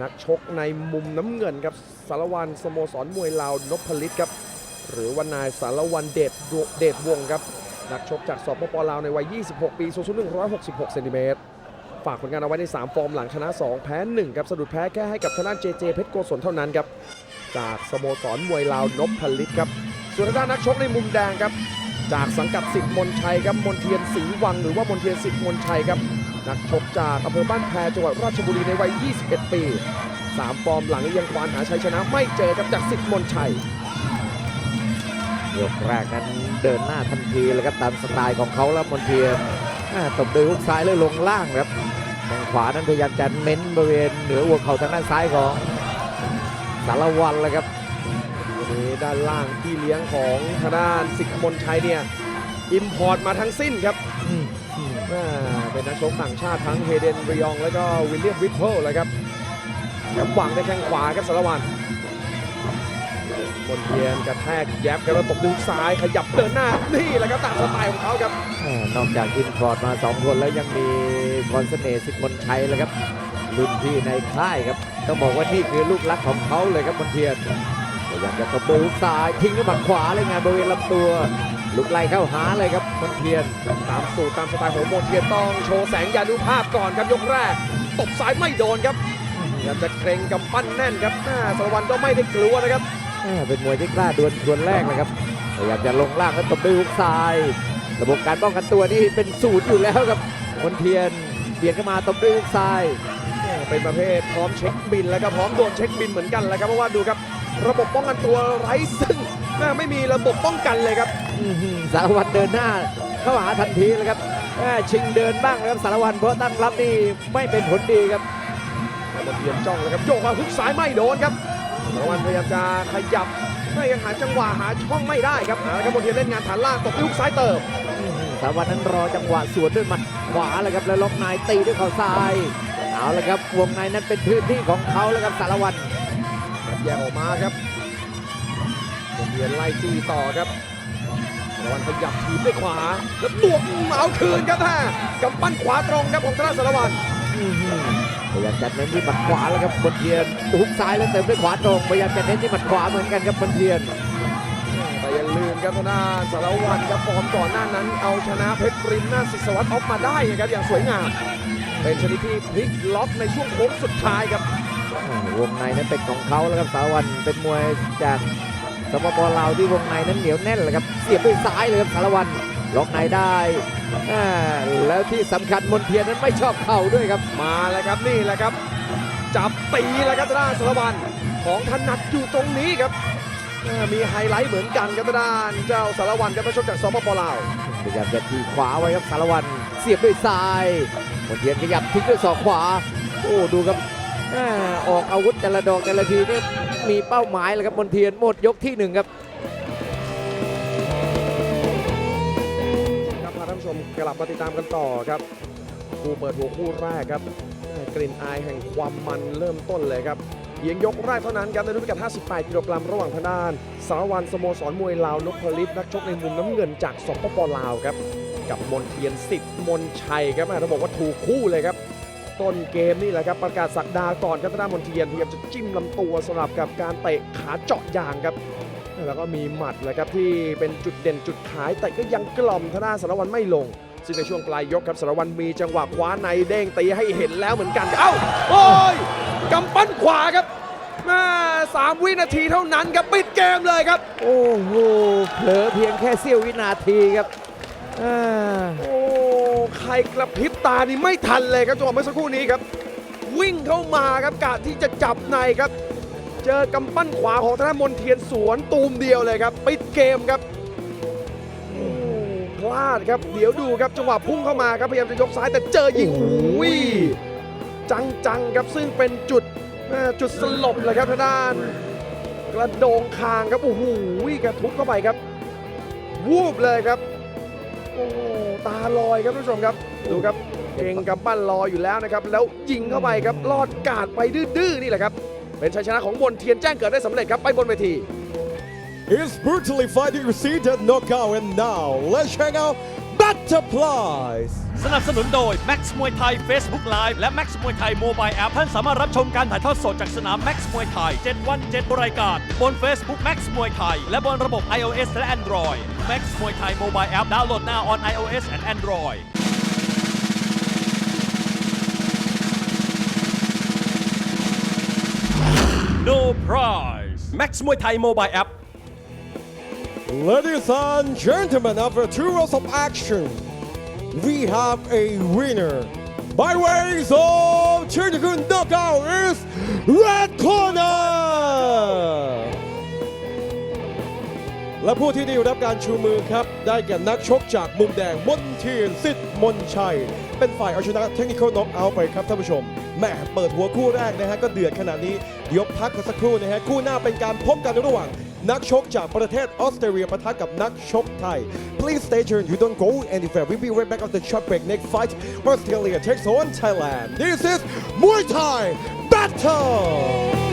นักชกในมุมน้ำเงินครับสารวันสโมสรมวยลาวนพลิตครับ หรือว่านายสารวันเดชเดชวงครับ นักชกจากสปปลาวในวัย 26 ปีสูงสุด166เซนติเมตรฝากผลงานเอาไว้ใน 3 ฟอร์มหลังชนะ 2 แพ้ 1 ครับสะดุดแพ้แค่ให้กับทางด้านเจเจเพชรโกศลเท่านั้นครับ จากสโมสรมวยลาวนพลิตครับ ส่วนทางด้านนักชกในมุมแดงครับ จากสังกัดสิทธิ์มนชัยครับมนเทียนศรีวังหรือว่ามนเทียนสิทธิ์มนชัยครับ นักชกจากอำเภอบ้านแพจังหวัดราชบุรีในวัย 21 ปี3ฟอร์มหลังยังควานหาชัยชนะไม่เจอครับจากสิทธิ์มนชัยยกแรกนั้นเดินหน้าทันทีเลยครับตามสไตล์ของเขาแล้วมนเทียนอ่าตบด้วยฮุกซ้ายแล้วลงล่างครับแข้งขวานั้นพยายามจะเน้นบริเวณเหนือหัวเข่าทางด้านซ้ายของสารวันเลยครับวันนี้ด้านล่างที่เลี้ยงของทางด้านสิทธิ์มนชัยเนี่ยอิมพอร์ตมาทั้งสิ้นครับอืมอืมอ่า เป็นนักชกต่างชาติทั้งเฮเดนริยองแล้วก็วิลเลียมวิทเพิลเลยครับแย้มหวังในแข้งขวาครับสารวันบนเทียนกระแทกแยบกันแล้วตบด้วยซ้ายขยับเดินหน้านี่แหละครับตามสไตล์ของเขาครับนอกจากอินพอร์ตมา 2 คนแล้วยังมีพรเสน่ห์สิทธิ์มนชัยเลยครับรุ่นพี่ในค่ายครับต้องบอกว่านี่คือลูกรักของเขาเลยครับมนเทียน พยายามจะตบด้วยฮุกซ้ายทิ้งด้วยหมัดขวาเลยงานบริเวณลำตัวลุกไล่เข้าหาเลยครับมนเทียนตามสูตรตามสไตล์ของโมเทียนต้องโชว์แสงยานุภาพก่อนครับยกแรกตบซ้ายไม่โดนครับอยากจะเกรงกำปั้นแน่นครับอ่าสารวันก็ไม่ได้กลัวนะครับเป็นมวยที่กล้าดวลชวนแรกนะครับพยายามจะลงล่างแล้วตบด้วยฮุกซ้ายระบบการป้องกันตัวนี่เป็นสูตรอยู่แล้วครับมนเทียนเบียดเข้ามาตบด้วยฮุกซ้ายเป็นประเภทพร้อมเช็คบินแล้วก็พร้อมโดนเช็คบินเหมือนกันแหละครับเพราะว่าดูครับ ระบบป้องกันตัวไร้ซึ่งแม่ไม่มีระบบป้องกันเลยครับอื้อหือสารวัตรเดินหน้าเข้าหาทันทีเลยครับแม่ชิงเดินบ้างนะครับสารวัตรเพราะตั้งรับนี่ไม่เป็นผลดีครับมนเทียนจ้องเลยครับโยกมาฮุกซ้ายไม่โดนครับสารวันพยายามจะขยับไม่ยังหาจังหวะหาช่องไม่ได้ครับเอาละครับมนเทียนเล่นงานฐานล่างตบด้วยฮุกซ้ายเติมอื้อหือสารวัตรนั้นรอจังหวะสวนด้วยหมัดขวาเลยครับแล้วล็อกในตีด้วยเข่าซ้ายเอาละครับวงในนั้นเป็นพื้นที่ของเขาแล้วครับสารวัตร แยกออกมาครับมนเทียนไล่จี้ต่อครับสารวันขยับทีบด้วยขวา แล้วบวกเอาคืนครับท่ากำปั้นขวาตรงครับของธนาสารวันอื้อหือพยายามจะเน้นที่หมัดขวาแล้วครับบนเทียนฮุกซ้ายแล้วเติมด้วยขวาตรงพยายามจะเน้นที่หมัดขวาเหมือนกันครับบนเทียนแต่อย่าลืมครับทางด้านสารวัตรครับฟอร์มก่อนหน้านั้น เอาชนะเพชรปริมหน้าสิสวัสดิ์ออกมาได้นะครับอย่างสวยงามเป็นชนิดที่พลิกล็อกในช่วงโค้งสุดท้ายครับอ่า วงในนั้นเป็นของเขาแล้วครับสาวันเป็นมวยจากสปปลาวที่วงในนั้นเหนียวแน่นเลยครับเสียบด้วยซ้ายเลยครับสารวันล็อกในได้อ่าแล้วที่สำคัญมนเทียนนั้นไม่ชอบเข่าด้วยครับมาแล้วครับนี่แหละครับ จับตีแล้วครับทางด้านสารวัตรของถนัดอยู่ตรงนี้ครับเอ่อมีไฮไลท์เหมือนกันครับทางด้านเจ้าสารวัตรครับนักชกจากสปปลาวพยายามจะทีขวาไว้ครับสารวันเสียบด้วยซ้ายมนเทียนขยับทิ้งด้วยศอกขวา โอ้ดูครับ อ่าออกอาวุธแต่ละดอกแต่ละทีนี่มีเป้าหมายเลยครับมนเทียนหมดยกที่หนึ่งครับ ครับพาท่านผู้ชมกลับมาติดตามกันต่อครับคู่เปิดหัวคู่แรกครับกลิ่นอายแห่งความมันเริ่มต้นเลยครับเพียงยกแรกเท่านั้นครับในรุ่นพิกัด 58 กิโลกรัมระหว่างทางด้าน สารวันสโมสรมวยลาวนพลิตนักชกในมุมน้ำเงินจากสปปลาวครับ กับมนเทียนสิทธิ์มนชัยครับต้องบอกว่าถูกคู่เลยครับ ต้นเกมนี่แหละครับประกาศสักดาก่อนครับทางด้านมนเทียนพยายามจะจิ้มลำตัวสลับกับการเตะขาเจาะยางครับ แล้วก็มีหมัดแหละครับที่เป็นจุดเด่นจุดขายแต่ก็ยังกล่อมทางด้านสารวันไม่ลง ซึ่งในช่วงปลายยกครับสารวันมีจังหวะคว้าในเด้งตีให้เห็นแล้วเหมือนกันเอ้าโอ้ยกำปั้นขวาครับมาสามวินาทีเท่านั้นครับปิดเกมเลยครับ โอ้โหเผลอเพียงแค่เสี้ยววินาทีครับอ่าโอ้ ใครกระพริบตานี่ไม่ทันเลยครับจังหวะเมื่อสักครู่นี้ครับ วิ่งเข้ามาครับกะที่จะจับในครับ เจอกำปั้นขวาของธนมนเทียนสวนตูมเดียวเลยครับปิดเกมครับโอ้พลาดครับเดี๋ยวดูครับจังหวะพุ่งเข้ามาครับพยายามจะยกซ้ายแต่เจอยิงโอ้โหอุ้ยจังๆครับซึ่งเป็นจุดอ่าจุดสลบเลยครับทางด้าน กระโดงคางครับโอ้โหกระทุบเข้าไปครับ วูบเลยครับ โอ้ตาลอยครับท่านผู้ชมครับ ดูครับเก่งกำปั้นรออยู่แล้วนะครับ แล้วยิงเข้าไปครับลอดกาดไปดื้อๆนี่แหละครับ เป็นชัยชนะของบนเทียนแจ้งเกิดได้สำเร็จครับไปบนเวที He's brutally fighting received that knockout and now let's check out Butterflies สนับสนุนโดย Max มวยไทย Facebook Live และ Max มวยไทย Mobile App ท่านสามารถรับชมการถ่ายทอดสดจากสนาม Max มวยไทย 7 วัน 7 รายการ บน Facebook Max มวยไทย และบนระบบ iOS และ Android Max มวยไทย Mobile App ดาวน์โหลดหน้า on iOS and Android No prize Max มวยไทย Mobile App Ladies and gentlemen, after two rounds of action, we have a winner. By ways of technical knockout is Red Corner! และผู้ที่ได้รับการชูมือครับ ได้แก่นักชกจากมุมแดงมนเทียนสิทธิ์มนชัย เป็นฝ่ายเอาชนะเทคนิคอลน็อกเอาไปครับท่านผู้ชมแหม่เปิดหัวคู่แรกนะฮะ ก็เดือดขนาดนี้ เดี๋ยวพักกันสักครู่นะฮะ คู่หน้าเป็นการพบกันระหว่าง นักชกจากประเทศออสเตรเลียปะทะกับนักชกไทย Please stay tuned you don't go anywhere we'll be right back after the short break next fight Australia takes on Thailand This is Muay Thai Battle